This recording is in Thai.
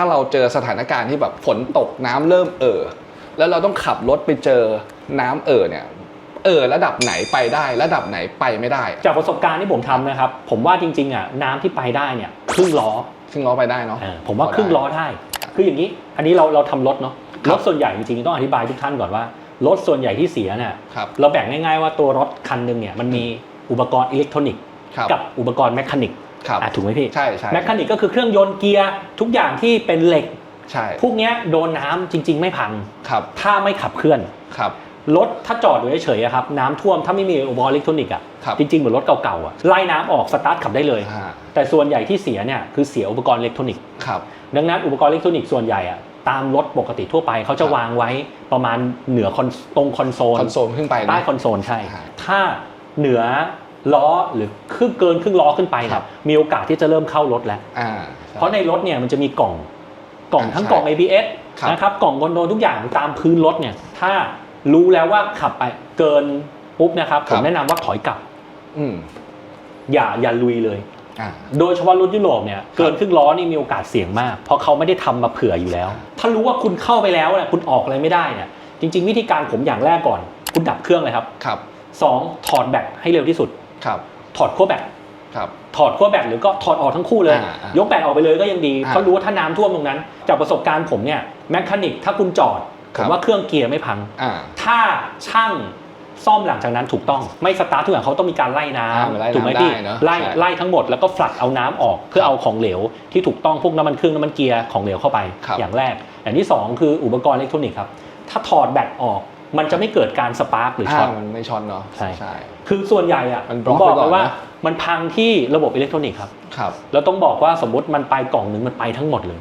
ถ้าเราเจอสถานการณ์ที่แบบฝนตกน้ำเริ่มเอ่อแล้วเราต้องขับรถไปเจอน้ำเอ่อเนี่ยเอ่อระดับไหนไปได้ ระดับไหนไปไม่ได้ จากประสบการณ์ที่ผมทำนะครับ ผมว่าจริงๆอะน้ำที่ไปได้เนี่ยครึ่งล้อซึ่งล้อไปได้เนาะเออผมว่าครึ่งล้อได้ คืออย่างนี้ อันนี้เราเราทำรถเนาะครับรถส่วนใหญ่จริงๆต้องอธิบายทุกท่านก่อนว่ารถส่วนใหญ่ที่เสียเนี่ยครับเราแบ่งง่ายๆว่าตัวรถคันหนึ่งเนี่ยมันมีอุปกรณ์อิเล็กทรอนิกส์ครับกับอุปกรณ์แมคานิก ครับอะถูกไหมพี่ใช่ใช่แมคานิกก็คือเครื่องยนต์เกียร์ทุกอย่างที่เป็นเหล็กใช่พวกเนี้ยโดนน้ำจริง ๆ ไม่พังครับถ้าไม่ขับเคลื่อนครับรถถ้าจอดอยู่เฉยๆอะครับน้ำท่วมถ้าไม่มีอุปกรณ์อิเล็กทรอนิกส์อะครับจริงๆเหมือนรถเก่าๆอะไล่น้ำออกสตาร์ทขับได้เลยอ่าแต่ส่วนใหญ่ที่เสียเนี่ยคือเสียอุปกรณ์อิเล็กทรอนิกส์ครับดังนั้นอุปกรณ์อิเล็กทรอนิกส์ส่วนใหญ่อะตามรถปกติทั่วไปเขาจะครับวางไว้ประมาณเหนือคอนตรงคอนโซลคอนโซลขึ้นไปนะใต้คอนโซลใช่อ่าถ้าเหนือ ล้อหรือครึ่งเกินครึ่งล้อขึ้นไปครัเนี่ยบ มีโอกาสที่จะเริ่มเข้ารถแล้ว อ่าเพราะในรถเนี่ยมันจะมีกล่องกล่องอ่าทั้งใช่กล่อง ABS ครับ นะครับกล่องคอนโทรลทุกอย่างตามพื้นรถเนี่ยถ้ารู้แล้วว่าขับไปเกินปุ๊บนะครับผมแนะนำว่าถอยกลับ อืมอย่าอย่าลุยเลย อ่า โดยเฉพาะรถยุโรปเนี่ยเกินครึ่งล้อนี่มีโอกาสเสี่ยงมาก เพราะเขาไม่ได้ทำมาเผื่ออยู่แล้ว ถ้ารู้ว่าคุณเข้าไปแล้วเนี่ยคุณออกอะไรไม่ได้เนี่ยจริง ๆ วิธีการผมอย่างแรกก่อน คุณดับเครื่องเลยครับครับ สองถอดแบตให้เร็วที่สุดครับ ถอดขั้วแบตครับถอดขั้วแบตหรือก็ถอดออกทั้งคู่เลยอ่าอ่ายกแบตออกไปเลยก็ยังดีอ่าเพราะรู้ว่าถ้าน้ำท่วมตรงนั้น จากประสบการณ์ผมเนี่ยแมคานิกถ้าคุณจอดคผรับมว่าเครื่องเกียร์ไม่พังอ่าถ้าช่างซ่อมหลังจากนั้นถูกต้องไม่สตาร์ททุกอย่างเขาต้องมีการไล่น้อ่ามันไล่ำถูกไหมน้ำพี่ได้เนอะไล่ใช่ไล่ทั้งหมดแล้วก็ฟลัดเอาน้ำออกเพื่อเอาของเหลว ที่ถูกต้องพวกน้ำมันเครื่องน้ำมันเกียร์ของเหลวเข้าไปครับอย่างแรก อย่างที่สองคืออุปกรณ์อิเล็กทรอนิกส์ครับถ้าถอดแบตออก มันจะไม่เกิดการสปาร์กหรือช็อตามันไม่ช็อตเนาะใช่ใช่คือส่วนใหญ่อะมันบผล็อมกบอกไว้ก่เลอนยว่านะมันพังที่ระบบอิเล็กทรอนิกส์ครับ ครับ แล้วต้องบอกว่าสมมติมันไปกล่องหนึ่งมันไปทั้งหมดเลย